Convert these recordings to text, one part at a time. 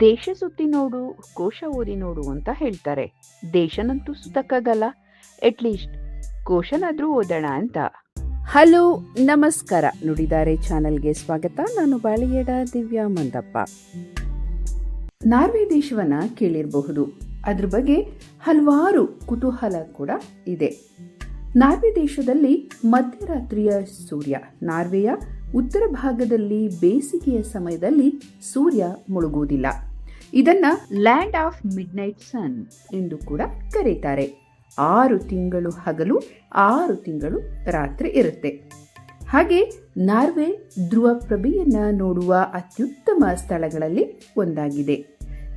ದೇಶ ಸುತ್ತಿ ನೋಡು, ಕೋಶ ಓದಿ ನೋಡು ಅಂತ ಹೇಳ್ತಾರೆ. ದೇಶನಂತೂ ಸುತ್ತಕ್ಕಾಗಲ್ಲ. ಅಟ್ಲೀಸ್ಟ್ ಕೋಶನಾದ್ರೂ ಓದೋಣ ಅಂತ. ಹಲೋ, ನಮಸ್ಕಾರ. ನುಡಿದಾರೆ ಚಾನೆಲ್ಗೆ ಸ್ವಾಗತ. ನಾನು ಬಾಳಿಯಡ, ದಿವ್ಯಾ ಮಂದಪ್ಪ. ನಾರ್ವೆ ದೇಶವನ್ನ ಕೇಳಿರಬಹುದು. ಅದ್ರ ಬಗ್ಗೆ ಹಲವಾರು ಕುತೂಹಲ ಕೂಡ ಇದೆ. ನಾರ್ವೆ ದೇಶದಲ್ಲಿ ಮಧ್ಯರಾತ್ರಿಯ ಸೂರ್ಯ, ನಾರ್ವೆಯ ಉತ್ತರ ಭಾಗದಲ್ಲಿ ಬೇಸಿಗೆಯ ಸಮಯದಲ್ಲಿ ಸೂರ್ಯ ಮುಳುಗುವುದಿಲ್ಲ. ಇದನ್ನ ಲ್ಯಾಂಡ್ ಆಫ್ ಮಿಡ್ನೈಟ್ ಸನ್ ಎಂದು ಕೂಡ ಕರೀತಾರೆ. ಆರು ತಿಂಗಳು ಹಗಲು, ಆರು ತಿಂಗಳು ರಾತ್ರಿ ಇರುತ್ತೆ. ಹಾಗೆ ನಾರ್ವೆ ಧ್ರುವ ಪ್ರಭೆಯನ್ನ ನೋಡುವ ಅತ್ಯುತ್ತಮ ಸ್ಥಳಗಳಲ್ಲಿ ಒಂದಾಗಿದೆ.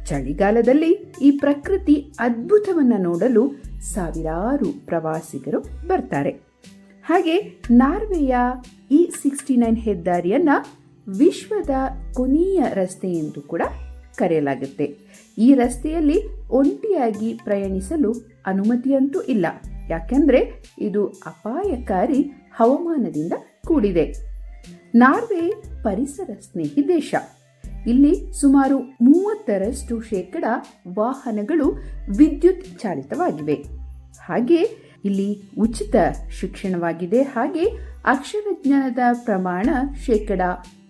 ಚಳಿಗಾಲದಲ್ಲಿ ಈ ಪ್ರಕೃತಿ ಅದ್ಭುತವನ್ನ ನೋಡಲು ಸಾವಿರಾರು ಪ್ರವಾಸಿಗರು ಬರ್ತಾರೆ. ಹಾಗೆ ನಾರ್ವೆಯ ಇ ಸಿಕ್ಸ್ಟಿ ನೈನ್ ಹೆದ್ದಾರಿಯನ್ನು ವಿಶ್ವದ ಕೊನೆಯ ರಸ್ತೆ ಎಂದು ಕೂಡ ಕರೆಯಲಾಗುತ್ತೆ. ಈ ರಸ್ತೆಯಲ್ಲಿ ಒಂಟಿಯಾಗಿ ಪ್ರಯಾಣಿಸಲು ಅನುಮತಿಯಂತೂ ಇಲ್ಲ. ಯಾಕೆಂದರೆ ಇದು ಅಪಾಯಕಾರಿ ಹವಾಮಾನದಿಂದ ಕೂಡಿದೆ. ನಾರ್ವೆ ಪರಿಸರ ಸ್ನೇಹಿ ದೇಶ. ಇಲ್ಲಿ ಸುಮಾರು ಮೂವತ್ತರಷ್ಟು ಶೇಕಡ ವಾಹನಗಳು ವಿದ್ಯುತ್ ಚಾಲಿತವಾಗಿವೆ. ಹಾಗೆ ಇಲ್ಲಿ ಉಚಿತ ಶಿಕ್ಷಣವಾಗಿದೆ. ಹಾಗೆ ಅಕ್ಷರಜ್ಞಾನದ ಪ್ರಮಾಣ ಶೇಕಡ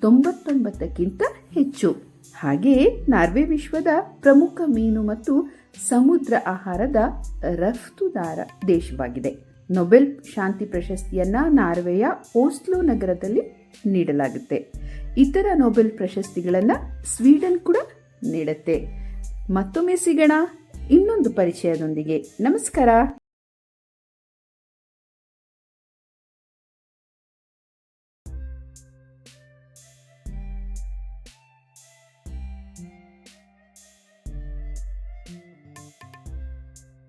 ತೊಂಬತ್ತೊಂಬತ್ತಕ್ಕಿಂತ ಹೆಚ್ಚು. ಹಾಗೆಯೇ ನಾರ್ವೆ ವಿಶ್ವದ ಪ್ರಮುಖ ಮೀನು ಮತ್ತು ಸಮುದ್ರ ಆಹಾರದ ರಫ್ತುದಾರ ದೇಶವಾಗಿದೆ. ನೊಬೆಲ್ ಶಾಂತಿ ಪ್ರಶಸ್ತಿಯನ್ನ ನಾರ್ವೆಯ ಓಸ್ಲೋ ನಗರದಲ್ಲಿ ನೀಡಲಾಗುತ್ತೆ. ಇತರ ನೊಬೆಲ್ ಪ್ರಶಸ್ತಿಗಳನ್ನು ಸ್ವೀಡನ್ ಕೂಡ ನೀಡುತ್ತೆ. ಮತ್ತೊಮ್ಮೆ ಸಿಗೋಣ. ಇನ್ನೊಂದು ಪರಿಚಯದೊಂದಿಗೆ. ನಮಸ್ಕಾರ.